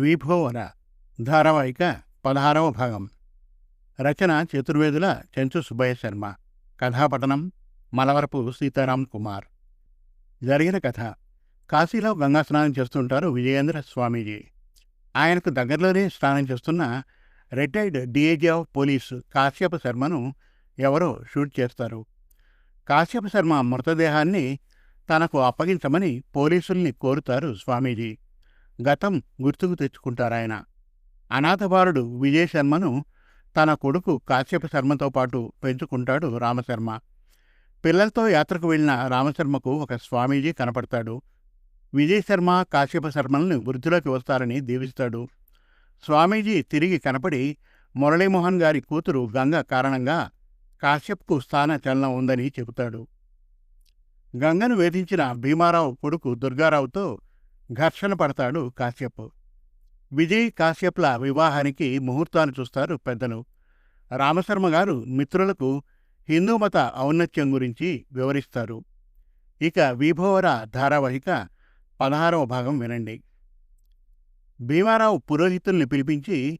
విభోవన ధారావాహిక పదహారవ భాగం. రచన చతుర్వేదుల చెంచు సుబ్బయ్య శర్మ. మలవరపు సీతారాం కుమార్. జరిగిన కథ. కాశీలో గంగా స్నానం చేస్తుంటారు విజయేంద్ర స్వామీజీ. ఆయనకు దగ్గరలోనే స్నానం చేస్తున్న retired DAG of police Kashyapa శర్మను ఎవరో షూట్ చేస్తారు. కాశ్యప శర్మ మృతదేహాన్ని తనకు అప్పగించమని పోలీసుల్ని కోరుతారు స్వామీజీ. గతం గుర్తుకు తెచ్చుకుంటారాయన. అనాథబాలుడు విజయశర్మను తన కొడుకు కాశ్యప శర్మతో పాటు పెంచుకుంటాడు రామశర్మ. పిల్లలతో యాత్రకు వెళ్ళిన రామశర్మకు ఒక స్వామీజీ కనపడతాడు. విజయశర్మ కాశ్యప శర్మలను వృద్ధిలోకి వస్తారని దీవిస్తాడు. స్వామీజీ తిరిగి కనపడి మురళీమోహన్ గారి కూతురు గంగ కారణంగా కాశ్యప్కు స్థాన చలనం ఉందని చెబుతాడు. గంగను వేధించిన భీమారావు కొడుకు దుర్గారావుతో ఘర్షణ పడతాడు కాశ్యప్. విజయ్ కాశ్యప్ల వివాహానికి ముహూర్తాన్ని చూస్తారు పెద్దలు. రామశర్మ గారు మిత్రులకు హిందూ మత ఔన్నత్యం గురించి వివరిస్తారు. ఇక విభోవర ధారావాహిక పదహారవ భాగం వినండి. భీమారావు పురోహితుల్ని పిలిపించి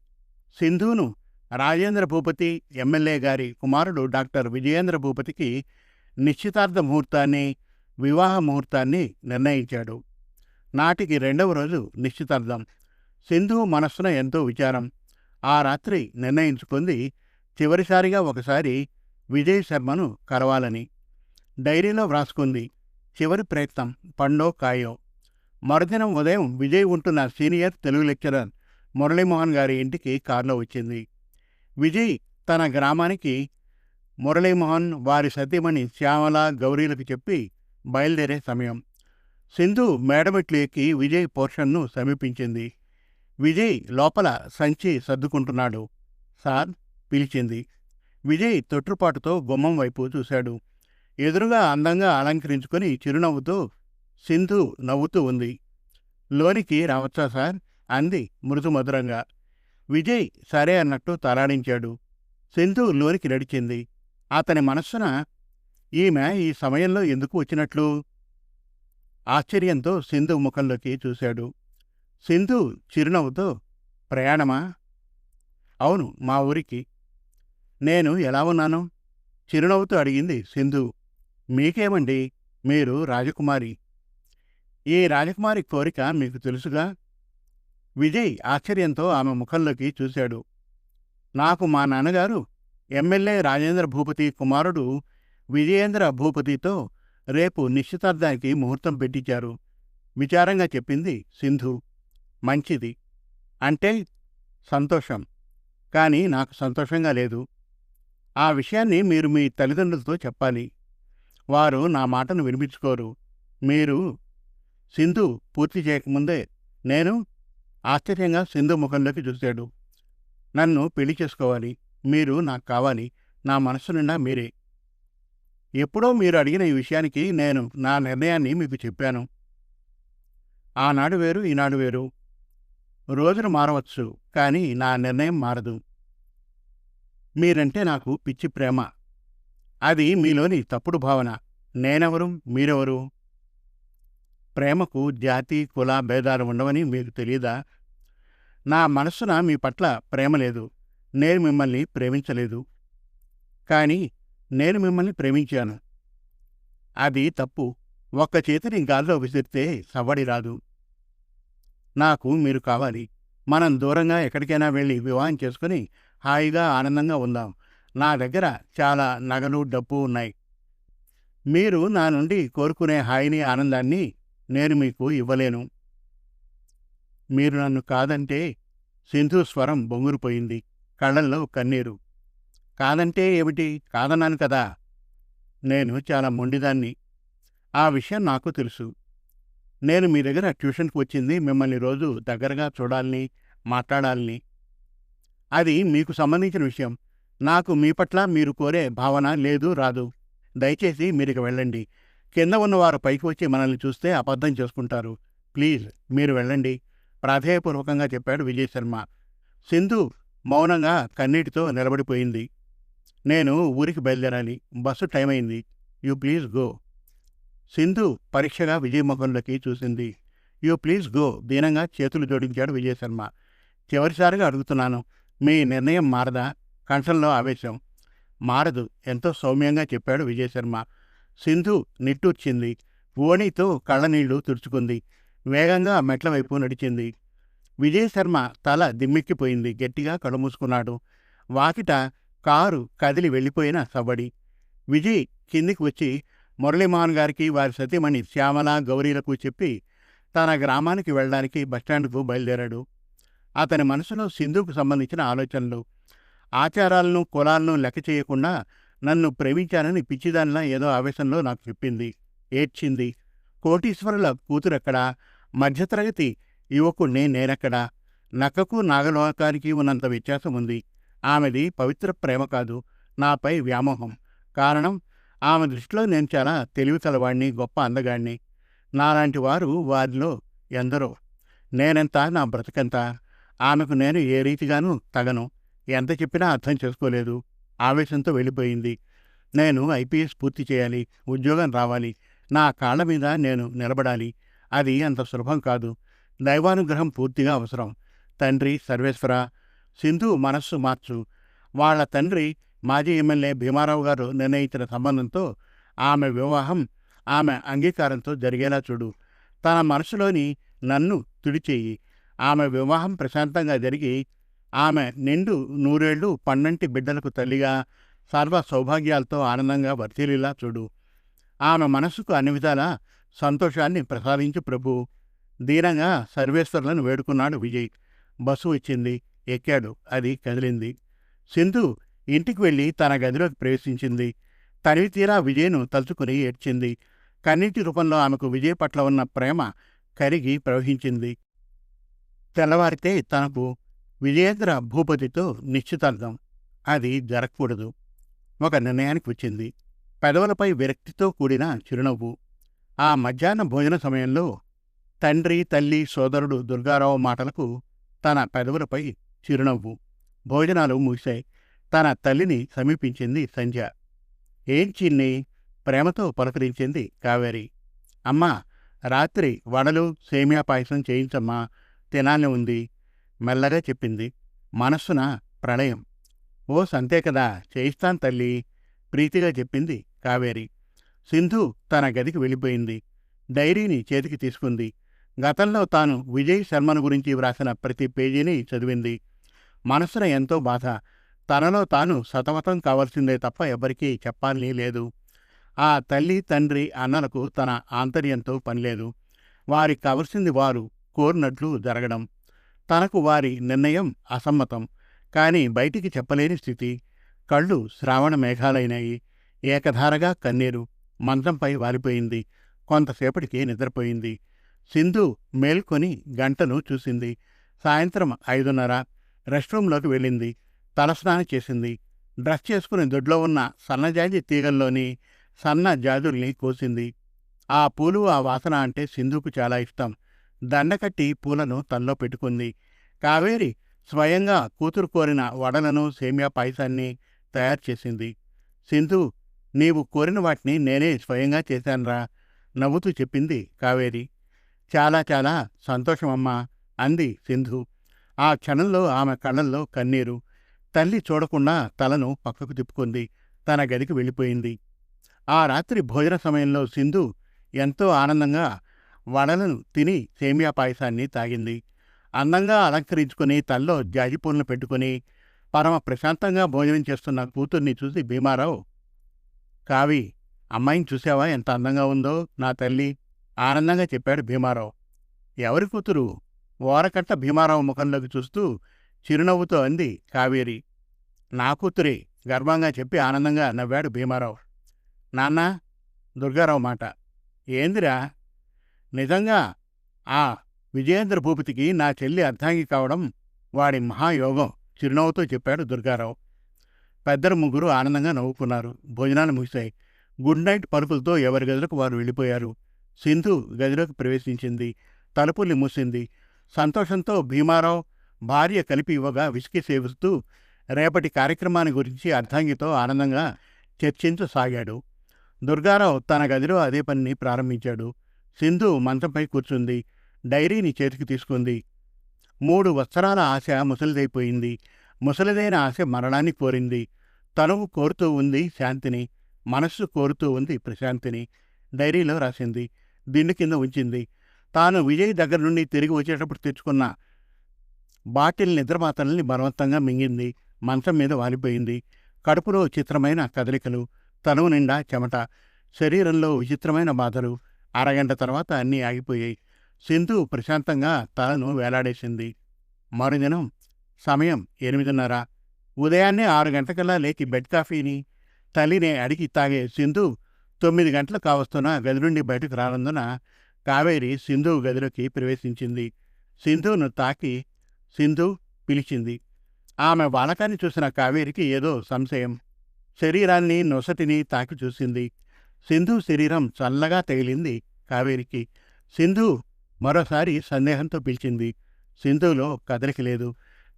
సింధును రాజేంద్ర భూపతి ఎమ్మెల్యే గారి కుమారుడు డాక్టర్ విజయేంద్ర భూపతికి నిశ్చితార్థ ముహూర్తాన్ని వివాహ ముహూర్తాన్ని నిర్ణయించాడు. నాటికి రెండవ రోజు నిశ్చితార్థం. సింధు మనస్సున ఎంతో విచారం. ఆ రాత్రి నిర్ణయించుకుంది చివరిసారిగా ఒకసారి విజయ్ శర్మను కలవాలని. డైరీలో వ్రాసుకుంది చివరి ప్రయత్నం పండో కాయో. మరుదినం ఉదయం విజయ్ ఉంటున్న సీనియర్ తెలుగు లెక్చరర్ మురళీమోహన్ గారి ఇంటికి కారులో వచ్చింది. విజయ్ తన గ్రామానికి మురళీమోహన్ వారి సతీమణి శ్యామల గౌరీలకు చెప్పి బయలుదేరే సమయం. సింధు మేడమెట్లు ఎక్కి విజయ్ పోర్షన్ను సమీపించింది. విజయ్ లోపల సంచి సర్దుకుంటున్నాడు. సార్ పిలిచింది. విజయ్ తొట్టుపాటుతో గుమ్మం వైపు చూశాడు. ఎదురుగా అందంగా అలంకరించుకొని చిరునవ్వుతో సింధు నవ్వుతూ ఉంది. లోనికి రావచ్చా సార్? అంది మృదుమధురంగా. విజయ్ సరే అన్నట్టు తలాడించాడు. సింధు లోనికి నడిచింది. అతని మనస్సున ఈమె ఈ సమయంలో ఎందుకు వచ్చినట్లు? ఆశ్చర్యంతో సింధు ముఖంలోకి చూశాడు. సింధు చిరునవ్వుతో ప్రయాణమా? అవును మా ఊరికి. నేను ఎలా ఉన్నాను? చిరునవ్వుతో అడిగింది సింధు. మీకేమండి? మీరు రాజకుమారి. ఈ రాజకుమారి కోరిక మీకు తెలుసుగా? విజయ్ ఆశ్చర్యంతో ఆమె ముఖంలోకి చూశాడు. నాకు మా నాన్నగారు ఎమ్మెల్యే రాజేంద్ర భూపతి కుమారుడు విజయేంద్ర భూపతితో రేపు నిశ్చితార్థానికి ముహూర్తం పెట్టించారు. విచారంగా చెప్పింది సింధు. మంచిది. అంటే సంతోషం. కానీ నాకు సంతోషంగా లేదు. ఆ విషయాన్ని మీరు మీ తల్లిదండ్రులతో చెప్పాలి. వారు నా మాటను వినిపించుకోరు. మీరు సింధు పూర్తి చేయకముందే నేను ఆశ్చర్యంగా సింధు ముఖంలోకి చూశాడు. నన్ను పెళ్ళి చేసుకోవాలి. మీరు నాకు కావాలి. నా మనసు నిండా మీరే. ఎప్పుడో మీరు అడిగిన ఈ విషయానికి నేను నా నిర్ణయాన్ని మీకు చెప్పాను. ఆనాడు వేరు ఈనాడు వేరు. రోజులు మారవచ్చు కానీ నా నిర్ణయం మారదు. మీరంటే నాకు పిచ్చి ప్రేమ. అది మీలోని తప్పుడు భావన. నేనెవరు? మీరెవరు? ప్రేమకు జాతి కుల భేదాలు ఉండవని మీకు తెలియదా నా మనస్సున మీ పట్ల ప్రేమ లేదు. నేను మిమ్మల్ని ప్రేమించలేదు. కానీ నేను మిమ్మల్ని ప్రేమించాను. అది తప్పు. ఒక్క చేతిని గాల్లో విసిరితే సవ్వడి రాదు. నాకు మీరు కావాలి. మనం దూరంగా ఎక్కడికైనా వెళ్ళి వివాహం చేసుకుని హాయిగా ఆనందంగా ఉందాం. నా దగ్గర చాలా నగలు డబ్బు ఉన్నాయి. మీరు నా నుండి కోరుకునే హాయిని ఆనందాన్ని నేను మీకు ఇవ్వలేను. మీరు నన్ను కాదంటే సింధు స్వరం బొంగురుపోయింది. కళ్ళల్లో కన్నీరు. కాదంటే ఏమిటి? కాదన్నాను కదా. నేను చాలా మొండిదాన్ని. ఆ విషయం నాకు తెలుసు. నేను మీ దగ్గర ట్యూషన్కి వచ్చింది. మిమ్మల్ని రోజు దగ్గరగా చూడాలని మాట్లాడాలని. అది మీకు సంబంధించిన విషయం. నాకు మీ పట్ల మీరు కోరే భావన లేదు రాదు. దయచేసి మీరికి వెళ్ళండి. కింద ఉన్నవారు పైకి వచ్చి మనల్ని చూస్తే అబద్ధం చేసుకుంటారు. ప్లీజ్ మీరు వెళ్ళండి. ప్రాధేయపూర్వకంగా చెప్పాడు విజయ్ శర్మ. సింధు మౌనంగా కన్నీటితో నిలబడిపోయింది. నేను ఊరికి బయలుదేరాలి. బస్సు టైం అయింది. You please go. సింధు పరీక్షగా విజయ్ ముఖంలోకి చూసింది. You please go. దీనంగా చేతులు జోడించాడు విజయశర్మ చివరిసారిగా అడుగుతున్నాను మీ నిర్ణయం మారదా? కంఠంలో ఆవేశం. మారదు. ఎంతో సౌమ్యంగా చెప్పాడు విజయశర్మ సింధు నిట్టూర్చింది. ఓణితో కళ్ళనీళ్ళు తుడుచుకుంది. వేగంగా మెట్ల వైపు నడిచింది. విజయశర్మ తల దిమ్మెక్కిపోయింది. గట్టిగా కడుమూసుకున్నాడు వాకిట కారు కదిలి వెళ్ళిపోయిన సవ్వడి. విజయ్ కిందికి వచ్చి మురళీమోహన్ గారికి వారి సతీమణి శ్యామల గౌరీలకు చెప్పి తన గ్రామానికి వెళ్ళడానికి బస్టాండ్కు బయలుదేరాడు. అతని మనసులో సింధుకు సంబంధించిన ఆలోచనలు ఆచారాలను కులాలను లెక్క చేయకుండా నన్ను ప్రేమించానని పిచ్చిదానిలా ఏదో ఆవేశంలో నాకు చెప్పింది ఏడ్చింది. కోటీశ్వరుల కూతురెక్కడా? మధ్యతరగతి యువకుణ్ణి నేనెక్కడా? నక్కకు నాగలోకానికి ఉన్నంత వ్యత్యాసం ఉంది ఆమెది పవిత్ర ప్రేమ కాదు నాపై వ్యామోహం. కారణం ఆమె దృష్టిలో నేను చాలా తెలివి కలవాణ్ణి గొప్ప అందగాణ్ణి. నాలాంటి వారు వారిలో ఎందరో. నేనెంత నా బ్రతకెంత? ఆమెకు నేను ఏ రీతిగానూ తగను. ఎంత చెప్పినా అర్థం చేసుకోలేదు. ఆవేశంతో వెళ్ళిపోయింది. నేను ఐపీఎస్ పూర్తి చేయాలి ఉద్యోగం రావాలి. నా కాళ్ళ మీద నేను నిలబడాలి. అది అంత సులభం కాదు. దైవానుగ్రహం పూర్తిగా అవసరం. తండ్రి సర్వేశ్వర సింధు మనస్సు మార్చు. వాళ్ళ తండ్రి మాజీ ఎమ్మెల్యే భీమారావు గారు నిర్ణయించిన సంబంధంతో ఆమె వివాహం ఆమె అంగీకారంతో జరిగేలా చూడు. తన మనసులోని నన్ను తుడిచేయి. ఆమె వివాహం ప్రశాంతంగా జరిగి ఆమె నిండు నూరేళ్ళు పన్నంటి బిడ్డలకు తల్లిగా సర్వ సౌభాగ్యాలతో ఆనందంగా వర్తిల్లేలా చూడు. ఆమె మనసుకు అన్ని విధాలా సంతోషాన్ని ప్రసాదించు ప్రభు. దీనంగా సర్వేశ్వరులను వేడుకున్నాడు విజయ్. బస్సు ఇచ్చింది ఎక్కాడు. అది కదిలింది. సింధు ఇంటికి వెళ్ళి తన గదిలోకి ప్రవేశించింది. తనివి తీరా విజయ్ను తలుచుకుని ఏడ్చింది. కన్నీటి రూపంలో ఆమెకు విజయ్ పట్ల ఉన్న ప్రేమ కరిగి ప్రవహించింది. తెల్లవారితే తనకు విజయేంద్ర భూపతితో నిశ్చితార్థం. అది జరగకూడదు. ఒక నిర్ణయానికి వచ్చింది. పెదవులపై విరక్తితో కూడిన చిరునవ్వు. ఆ మధ్యాహ్న భోజన సమయంలో తండ్రి తల్లి సోదరుడు దుర్గారావు మాటలకు తన పెదవులపై చిరునవ్వు భోజనాలు ముగిశాయి తన తల్లిని సమీపించింది సంధ్య. ఏం చిన్ని? ప్రేమతో పలకరించింది కావేరి. అమ్మా రాత్రి వడలు సేమియా పాయసం చేయించమ్మా తినాలని ఉంది మెల్లగా చెప్పింది. మనస్సున ప్రళయం. ఓ సంతే కదా చేయిస్తాను తల్లి ప్రీతిగా చెప్పింది కావేరి. సింధు తన గదికి వెళ్ళిపోయింది. డైరీని చేతికి తీసుకుంది. గతంలో తాను విజయ్ శర్మను గురించి వ్రాసిన ప్రతి పేజీని చదివింది. మనసున ఎంతో బాధ. తనలో తాను సతమతం కావాల్సిందే తప్ప ఎవరికీ చెప్పాలని లేదు. ఆ తల్లి తండ్రి అన్నలకు తన ఆంతర్యంతో పనిలేదు. వారికి కావలసింది వారు కోరినట్లు జరగడం. తనకు వారి నిర్ణయం అసమ్మతం. కానీ బయటికి చెప్పలేని స్థితి. కళ్ళు శ్రావణ మేఘాలైనాయి. ఏకధారగా కన్నీరు. మంచంపై వాలిపోయింది. కొంతసేపటికి నిద్రపోయింది. సింధు మేల్కొని గంటను చూసింది. సాయంత్రం ఐదున్నర. రెస్ట్రూంలోకి వెళ్ళింది. తలస్నానం చేసింది. డ్రెస్ చేసుకుని దొడ్లో ఉన్న సన్నజాజి తీగల్లోని సన్న జాజుల్ని కోసింది. ఆ పూలు ఆ వాసన అంటే సింధుకు చాలా ఇష్టం. దండకట్టి పూలను తనలో పెట్టుకుంది. కావేరి స్వయంగా కూతురు కోరిన వడలను సేమియా పాయసాన్ని తయారు చేసింది. సింధు నీవు కోరిన వాటిని నేనే స్వయంగా చేశానురా నవ్వుతూ చెప్పింది కావేరి. చాలా చాలా సంతోషమమ్మా అంది సింధు. ఆ క్షణంలో ఆమె కళ్ళల్లో కన్నీరు. తల్లి చూడకుండా తలను పక్కకు తిప్పుకుంది. తన గదికి వెళ్ళిపోయింది. ఆ రాత్రి భోజన సమయంలో సింధు ఎంతో ఆనందంగా వడలను తిని సేమియా పాయసాన్ని తాగింది. అందంగా అలంకరించుకుని తల్లో జాజిపూలను పెట్టుకుని పరమ ప్రశాంతంగా భోజనం చేస్తున్న కూతుర్ని చూసి భీమారావు కావి అమ్మాయిని చూసావా? ఎంత అందంగా ఉందో నా తల్లి ఆనందంగా చెప్పాడు భీమారావు. ఎవరి కూతురు? ఓరకట్ట భీమారావు ముఖంలోకి చూస్తూ చిరునవ్వుతో అంది కావేరి నా కూతురే గర్వంగా చెప్పి ఆనందంగా నవ్వాడు భీమారావు. నాన్న దుర్గారావు మాట. ఏందిరా? నిజంగా ఆ విజయేంద్ర భూపతికి నా చెల్లి అర్ధాంగి కావడం వాడి మహాయోగం చిరునవ్వుతో చెప్పాడు దుర్గారావు. పెద్దరు ముగ్గురు ఆనందంగా నవ్వుకున్నారు. భోజనాలు ముగిశాయి. గుడ్ నైట్ పరుపులతో ఎవరి గదిలోకి వారు వెళ్ళిపోయారు. సింధు గదిలోకి ప్రవేశించింది. తలుపుల్ని మూసింది. సంతోషంతో భీమారావు భార్య కలిపి ఇవ్వగా విసికి సేవిస్తూ రేపటి కార్యక్రమాన్ని గురించి అర్థంగితో ఆనందంగా చర్చించసాగాడు దుర్గారావు తన గదిలో అదే పనిని ప్రారంభించాడు. సింధు మంచంపై కూర్చుంది. డైరీని చేతికి తీసుకుంది. మూడు వత్సరాల ఆశ ముసలిదైపోయింది. ముసలిదైన ఆశ మరణాన్ని కోరింది. తనువు కోరుతూ ఉంది శాంతిని మనస్సు కోరుతూ ఉంది ప్రశాంతిని డైరీలో రాసింది. దిండు కింద ఉంచింది. తాను విజయ్ దగ్గర నుండి తిరిగి వచ్చేటప్పుడు తెచ్చుకున్న బాటిల్ నిద్రమాతల్ని బలవంతంగా మింగింది. మంచం మీద వాలిపోయింది. కడుపులో చిత్రమైన కదలికలు తనువు నిండా చెమట శరీరంలో విచిత్రమైన బాధలు. అరగంట తర్వాత అన్నీ ఆగిపోయాయి. సింధు ప్రశాంతంగా తలను వేలాడేసింది. మరుదినం సమయం ఎనిమిదిన్నర. ఉదయాన్నే ఆరు గంటకల్లా లేచి బెడ్ కాఫీని తల్లిని అడిగి తాగే సింధు తొమ్మిది గంటలు కావస్తున్న గది నుండి బయటకు రానందున కావేరి సింధు గదిలోకి ప్రవేశించింది. సింధును తాకి సింధు పిలిచింది. ఆమె వానకాన్ని చూసిన కావేరికి ఏదో సంశయం. శరీరాన్ని నొసటిని తాకి చూసింది. సింధు శరీరం చల్లగా తగిలింది కావేరికి. సింధు మరోసారి సందేహంతో పిలిచింది. సింధులో కదలిక లేదు.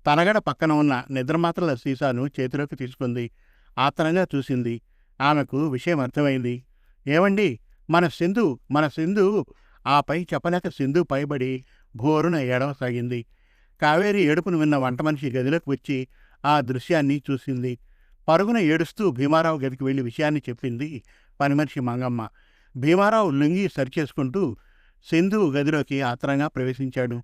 తనగడ పక్కన ఉన్న నిద్రమాత్రల సీసాను చేతిలోకి తీసుకుంది. ఆతనంగా చూసింది. ఆమెకు విషయం అర్థమైంది. ఏమండి మన సింధు మన సింధు ఆపై చెప్పలేక సింధు పైబడి భోరున ఏడవసాగింది కావేరి ఏడుపును విన్న వంట మనిషి గదిలోకి వచ్చి ఆ దృశ్యాన్ని చూసింది. పరుగున ఏడుస్తూ భీమారావు గదికి వెళ్ళి విషయాన్ని చెప్పింది పనిమనిషి మంగమ్మ. భీమారావు లుంగి సరిచేసుకుంటూ సింధు గదిలోకి ఆత్రంగా ప్రవేశించాడు.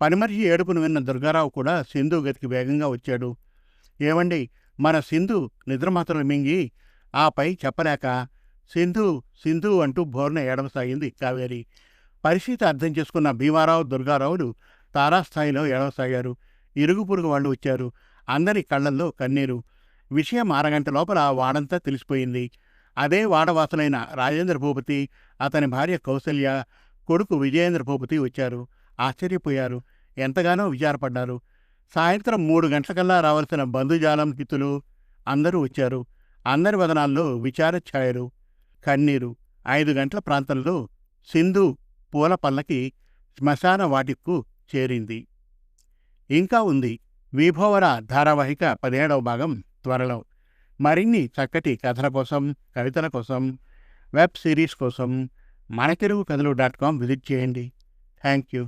పనిమనిషి ఏడుపును విన్న దుర్గారావు కూడా సింధు గదికి వేగంగా వచ్చాడు. ఏమండి మన సింధు నిద్రమాత్రలు మింగి ఆపై చెప్పలేక సింధు సింధు అంటూ బోర్న ఏడవసాగింది కావేరి. పరిస్థితి అర్థం చేసుకున్న భీమారావు దుర్గారావులు తారాస్థాయిలో ఏడవసాగారు ఇరుగు పొరుగు వాళ్ళు వచ్చారు. అందరి కళ్ళల్లో కన్నీరు. విషయం అరగంట లోపల వాడంతా తెలిసిపోయింది. అదే వాడవాసులైన రాజేంద్ర భూపతి అతని భార్య కౌసల్య కొడుకు విజయేంద్ర భూపతి వచ్చారు. ఆశ్చర్యపోయారు. ఎంతగానో విచారపడ్డారు. సాయంత్రం మూడు గంటలకల్లా రావాల్సిన బంధుజాలం హితులు అందరూ వచ్చారు. అందరి వదనాల్లో విచార ఛాయలు కన్నీరు. ఐదు గంటల ప్రాంతంలో సింధు పూల పల్లకి శ్మశాన వాటికు చేరింది. ఇంకా ఉంది విభోవర ధారావాహిక పదిహేడవ భాగం త్వరలో. మరిన్ని చక్కటి కథల కోసం కవితల కోసం వెబ్ సిరీస్ కోసం మన తెలుగు కథలు డాట్ కామ్ విజిట్ చేయండి. Thank you